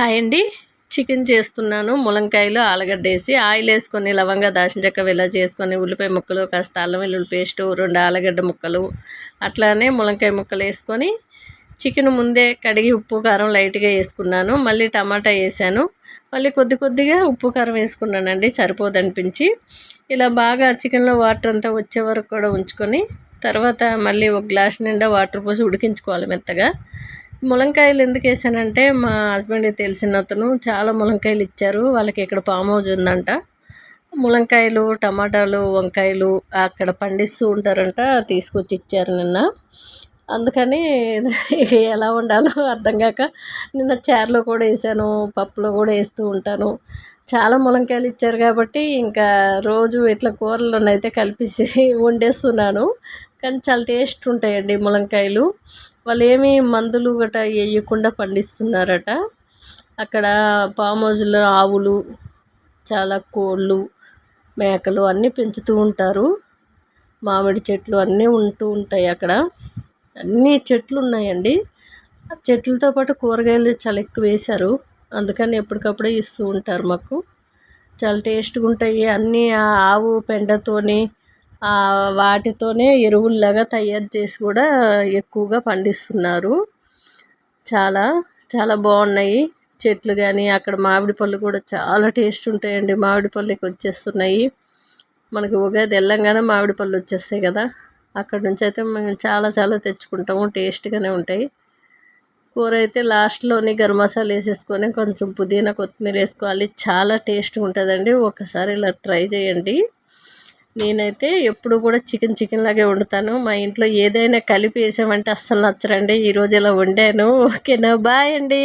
Hi అండి. Chicken చేస్తున్నాను. ములంకాయలు ఆలుగడ్డ వేసి ఆయిల్ వేసుకొని లవంగా దాచిన చెక్క ఇలా చేసుకొని ఉల్లిపాయ ముక్కలు కాస్త అల్లం వెల్లుల్లి పేస్టు రెండు ఆలుగడ్డ ముక్కలు అట్లానే ములంకాయ ముక్కలు వేసుకొని చికెన్ ముందే కడిగి ఉప్పు కారం లైట్గా వేసుకున్నాను. మళ్ళీ టమాటా వేసాను. మళ్ళీ కొద్ది కొద్దిగా ఉప్పు కారం వేసుకున్నానండి. సరిపోదనిపించి ఇలా బాగా చికెన్లో వాటర్ అంతా వచ్చే వరకు కూడా ఉంచుకొని తర్వాత మళ్ళీ ఒక గ్లాస్ నిండా వాటర్ పోసి ఉడికించుకోవాలి మెత్తగా. ములంకాయలు ఎందుకు వేసానంటే మా హస్బెండ్ తెలిసిన అతను చాలా ములంకాయలు ఇచ్చారు. వాళ్ళకి ఇక్కడ ఫామ్ హౌస్ ఉందంట. ములంకాయలు టమాటాలు వంకాయలు అక్కడ పండిస్తూ ఉంటారంట. తీసుకొచ్చి ఇచ్చారు నిన్న. అందుకని ఎలా ఉండాలో అర్థం కాక నిన్న చారులో కూడా వేసాను పప్పులో కూడా వేస్తూ ఉంటాను. చాలా ములంకాయలు ఇచ్చారు కాబట్టి ఇంకా రోజు ఇట్లా కూరలోనైతే కలిపేసి వండేస్తున్నాను. కానీ చాలా టేస్ట్ ఉంటాయండి ములంకాయలు. వాళ్ళు ఏమి మందులు గట వేయకుండా పండిస్తున్నారట. అక్కడ ఫామ్ హౌస్లో ఆవులు చాలా కోళ్ళు మేకలు అన్నీ పెంచుతూ ఉంటారు. మామిడి చెట్లు అన్నీ ఉంటూ ఉంటాయి అక్కడ. అన్ని చెట్లు ఉన్నాయండి. చెట్లతో పాటు కూరగాయలు చాలా ఎక్కువ వేశారు. అందుకని ఎప్పటికప్పుడే ఇస్తూ ఉంటారు మాకు. చాలా టేస్ట్గా ఉంటాయి. అన్నీ ఆవు పెండతోని వాటితోనే ఎరువుల్లాగా తయారు చేసి కూడా ఎక్కువగా పండిస్తున్నారు. చాలా చాలా బాగున్నాయి. చెట్లు కానీ అక్కడ మామిడి పళ్ళు కూడా చాలా టేస్ట్ ఉంటాయండి. మామిడి పళ్ళుకి వచ్చేస్తున్నాయి. మనకి ఉగాది వెళ్ళంగానే మామిడి పళ్ళు వచ్చేస్తాయి కదా. అక్కడ నుంచి అయితే మేము చాలా చాలా తెచ్చుకుంటాము. టేస్ట్గానే ఉంటాయి. కూర అయితే లాస్ట్లోని గరం మసాలా వేసేసుకొని కొంచెం పుదీనా కొత్తిమీర వేసుకోవాలి. చాలా టేస్ట్ ఉంటుందండి. ఒకసారి ఇలా ట్రై చేయండి. నేనైతే ఎప్పుడు కూడా చికెన్ చికెన్ లాగే వండుతాను. మా ఇంట్లో ఏదైనా కలిపి వేసామంటే అస్సలు నచ్చరండి. ఈరోజు ఇలా వండాను. ఓకేనా? బాయ్ అండి.